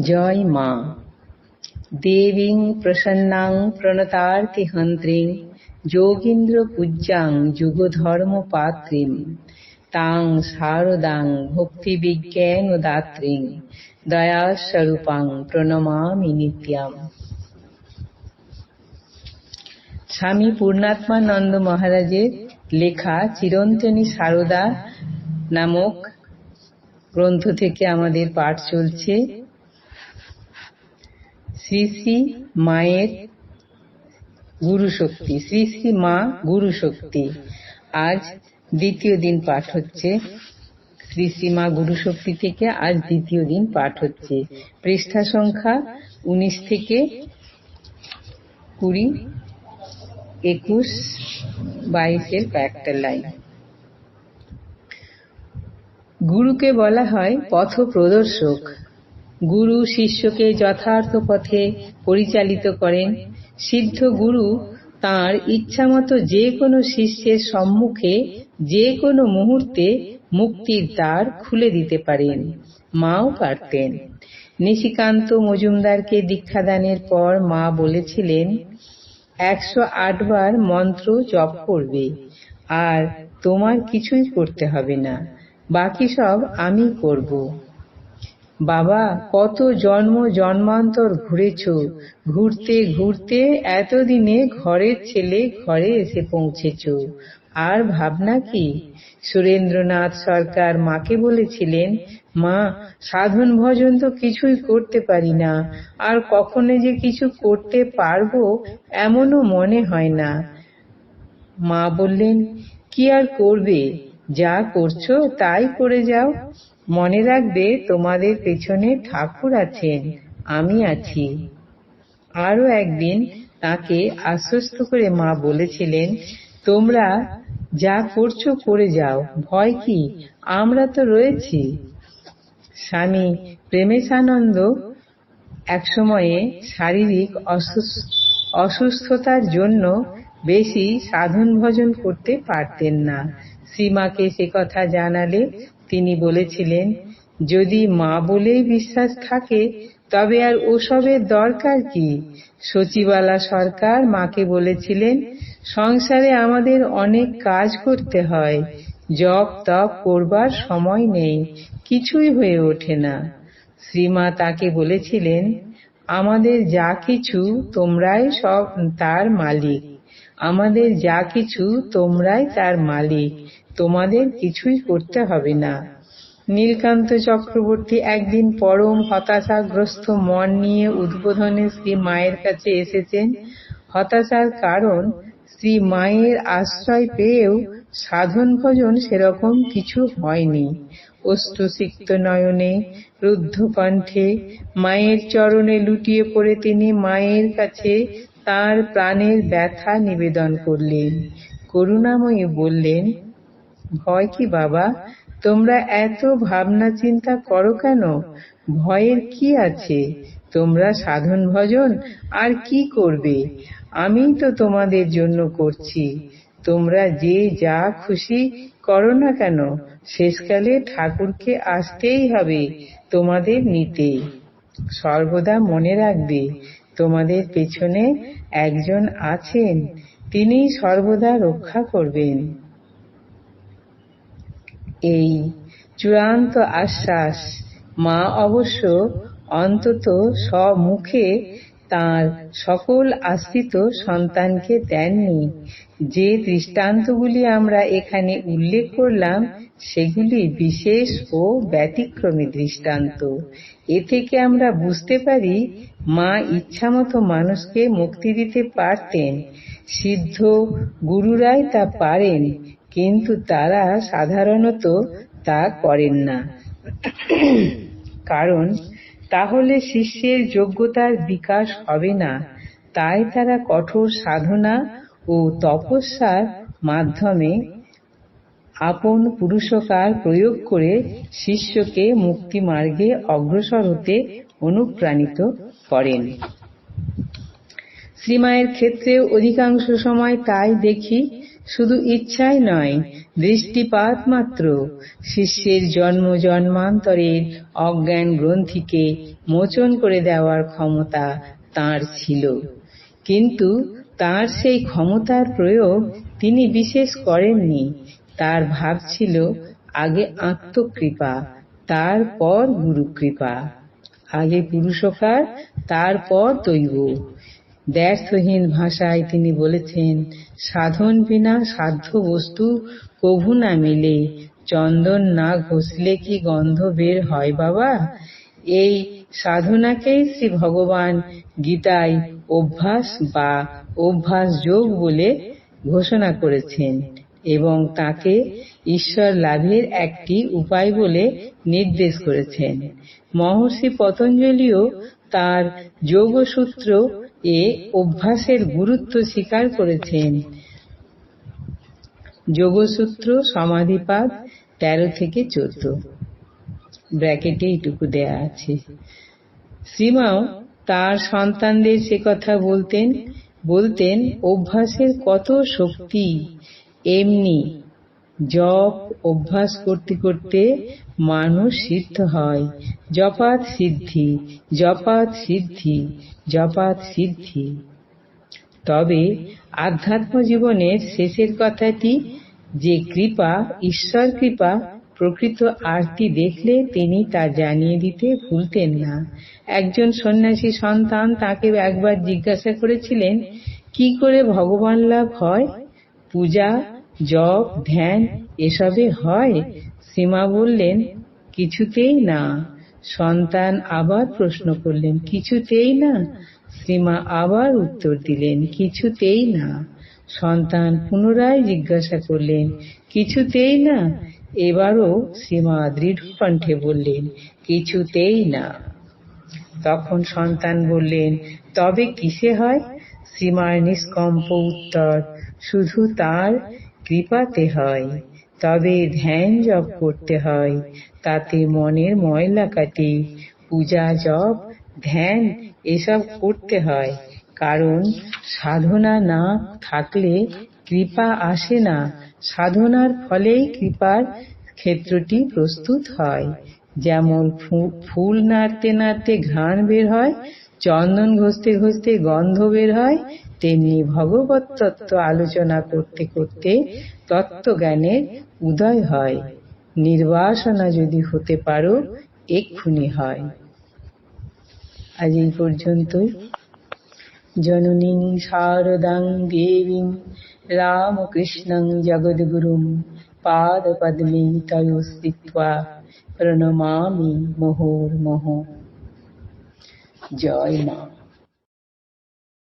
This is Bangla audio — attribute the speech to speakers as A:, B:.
A: জয় মা। দেবীং প্রসন্নাং প্রণতার্তিহন্ত্রীং যোগীন্দ্র পূজ্যাং যুগধর্ম পাত্রীম, তাং শারদাং ভক্তিবিজ্ঞান দাত্রীং, দয়াস্বরূপাং প্রণমামি নিত্যাম। স্বামী পূর্ণাত্মানন্দ মহারাজের লেখা চিরন্তনী সারদা নামক গ্রন্থ থেকে আমাদের পাঠ চলছে। শ্রী শ্রী মায়ের গুরু শক্তি শ্রী শ্রী মা গুরু শক্তি আজ দ্বিতীয় দিন পাঠ হচ্ছে। শ্রী শ্রী মা গুরু শক্তি থেকে আজ দ্বিতীয় দিন পাঠ হচ্ছে। পৃষ্ঠা সংখ্যা উনিশ থেকে কুড়ি, একুশ, বাইশের কয়েকটা লাইন। গুরুকে বলা হয় পথ প্রদর্শক গুরু শিষ্যকে যথার্থ পথে পরিচালিত করেন। সিদ্ধ গুরু তাঁর ইচ্ছামতো যে কোনো শিষ্যের সম্মুখে যে কোনো মুহূর্তে মুক্তির দ্বার খুলে দিতে পারেন। মাও পারতেন। নিশিকান্ত মজুমদারকে দীক্ষাদানের পর মা বলেছিলেন, একশো আটবার মন্ত্র জপ করবে, আর তোমার কিছুই করতে হবে না। বাকি সব আমি করব। বাবা, কত জন্ম জন্মান্তর ঘুরেছ। ঘুরতে ঘুরতে এতদিনে ঘরের ছেলে ঘরে এসে পৌঁছেছ। আর ভাবনা কি? সুরেন্দ্রনাথ সরকার মাকে বলেছিলেন, মা, সাধন ভজন তো কিছুই করতে পারি না। আর কখনো যে কিছু করতে পারব এমনও মনে হয় না। মা বললেন, কি আর করবে? যা করছ তাই করে যাও। মনে রাখবে তোমাদের পেছনে ঠাকুর আছেন, আমি আছি। আরও একদিন তাকে আশ্বস্ত করে মা বলেছিলেন, তোমরা যা করছ করে যাও, ভয় কি? আমরা তো রয়েছি। স্বামী প্রেমেশানন্দ একসময়ে শারীরিক অসুস্থতার জন্য বেশি সাধন ভজন করতে পারতেন না। শ্রীমাকে সে কথা জানালে তিনি বলেছিলেন, যদি মা বলেই বিশ্বাস থাকে, তবে আর ওসবের দরকার কি? সচিবালা সরকার মাকে বলেছিলেন, সংসারে আমাদের অনেক কাজ করতে হয়, জপ তপ করবার সময় নেই, কিছুই হয়ে ওঠে না। শ্রীমা তাকে বলেছিলেন, আমাদের যা কিছু তোমরাই সব তার মালিক, আমাদের যা কিছু তোমরাই তার মালিক তোমাদের কিছুই করতে হবে না। নীলকান্ত চক্রবর্তী একদিন পরম হতাশাগ্রস্ত মন নিয়ে উদ্বোধনে শ্রী মায়ের কাছে এসেছেন। হতাশার কারণ, শ্রী মায়ের আশ্রয় পেয়েও সাধন ভজন সেরকম কিছু হয়নি। অশ্রুসিক্ত নয়নে রুদ্ধ কণ্ঠে মায়ের চরণে লুটিয়ে পড়ে তিনি মায়ের কাছে তার প্রাণের ব্যথা নিবেদন করলেন। করুণাময়ী বললেন ভয় কি বাবা? তোমরা এত ভাবনা চিন্তা করো কেন? ভয়ের কি আছে? তোমরা সাধন ভজন আর কি করবে? আমি তো তোমাদের জন্য করছি। তোমরা যে যা খুশি করো না কেন, শেষকালে ঠাকুরকে আসতেই হবে তোমাদের নিতে। সর্বদা মনে রাখবে, তোমাদের পেছনে একজন আছেন তিনি সর্বদা রক্ষা করবেন। এই চূড়ান্ত আশ্বাস মা অবশ্য অন্তত স্বমুখে তার সকল আশ্রিত সন্তানকে দেননি। যে দৃষ্টান্তগুলি আমরা এখানে উল্লেখ করলাম, সেগুলি বিশেষ ও ব্যতিক্রমী দৃষ্টান্ত। এ থেকে আমরা বুঝতে পারি, মা ইচ্ছামতো মানুষকে মুক্তি দিতে পারতেন। সিদ্ধ গুরুরাই তা পারেন কিন্তু তারা সাধারণত তা করেন না। কারণ তাহলে শিষ্যের যোগ্যতার বিকাশ হবে না, তাই তারা কঠোর সাধনা ও তপস্যার মাধ্যমে আপন পুরুষকার প্রয়োগ করে শিষ্যকে মুক্তি মার্গে অগ্রসর হতে অনুপ্রাণিত করেন। শ্রীমায়ের ক্ষেত্রে অধিকাংশ সময় তাই দেখি শুধু ইচ্ছাই নয়, দৃষ্টিপাত মাত্র। শিষ্যের জন্ম জন্মান্তরের অজ্ঞান গ্রন্থিকে মোচন করে দেওয়ার ক্ষমতা তার ছিল। কিন্তু তার সেই ক্ষমতার প্রয়োগ তিনি বিশেষ করেননি। তার ভাব ছিল আগে আত্মকৃপা তারপর গুরুকৃপা। আগে পুরুষকার তারপর দৈব। ব্যর্থহীন ভাষায় তিনি বলেছেন, সাধন বিনা সাধ্য বস্তু কভু না মিলে। চন্দন না ঘষলে কি গন্ধ বের হয় বাবা? এই সাধনাকেই শ্রী ভগবান গীতায় অভ্যাস বা অভ্যাস যোগ বলে ঘোষণা করেছেন এবং তাকে ঈশ্বর লাভের একটি উপায় বলে নির্দেশ করেছেন। মহর্ষি পতঞ্জলিও তার যোগসূত্র এ অভ্যাসের গুরুত্ব স্বীকার করেছেন। যোগসূত্র সমাধিপাদ তেরো থেকে চোদ্দ। ব্র্যাকেটে এইটুকু দেয়া আছে। শ্রীমাও তার সন্তানদের সে কথা বলতেন বলতেন, অভ্যাসের কত শক্তি, এমনি জপ অভ্যাস করতে করতে মানুষ সিদ্ধ হয়। জপাত সিদ্ধি জপাত সিদ্ধি জপাত সিদ্ধি। তবে আধ্যাত্ম জীবনের শেষের কথাটি, যে কৃপা, ঈশ্বর কৃপা, প্রকৃত আরতি দেখলে তিনি তা জানিয়ে দিতে ভুলতেন না। একজন সন্ন্যাসী সন্তান তাকে একবার জিজ্ঞাসা করেছিলেন, কি করে ভগবান লাভ হয়? পূজা জপ, ধ্যান এসবে হয়? সীমা বললেন, কিছুতেই না। সন্তান আবার প্রশ্ন করলেন, কিছুতেই না। শ্রীমা আবার উত্তর দিলেন, কিছুতেই না। সন্তান পুনরায় জিজ্ঞাসা করলেন, কিছুতেই না। এবারও শ্রীমা দৃঢ় কণ্ঠে বললেন, কিছুতেই না। তখন সন্তান বললেন, তবে কিসে হয়? শ্রীমার নিষ্কম্প উত্তর, শুধু তার কৃপাতে হয়, তবে ধ্যান জপ করতে হয়, তাতে মনের ময়লা কাটে। পূজা, জপ, ধ্যান, এসব করতে হয়, কারণ সাধনা না থাকলে কৃপা আসে না। সাধনার ফলেই কৃপার ক্ষেত্রটি প্রস্তুত হয়। যেমন ফুল নাড়তে নাড়তে ঘ্রাণ বের হয় চন্দন ঘষতে ঘষতে গন্ধ বের হয়, তেমনি ভগবত তত্ত্ব আলোচনা করতে করতে তত্ত্বজ্ঞানের উদয় হয়। নির্বাসনা যদি হতে পারো, এক্ষুনি হয়। আজ এই পর্যন্তই। জননীং শারদাং দেবীং রামকৃষ্ণং জগদ্গুরুম পাদপদ্মে তয়োস্থিত্বা প্রণমামি মুহুর্মুহু। জয় মা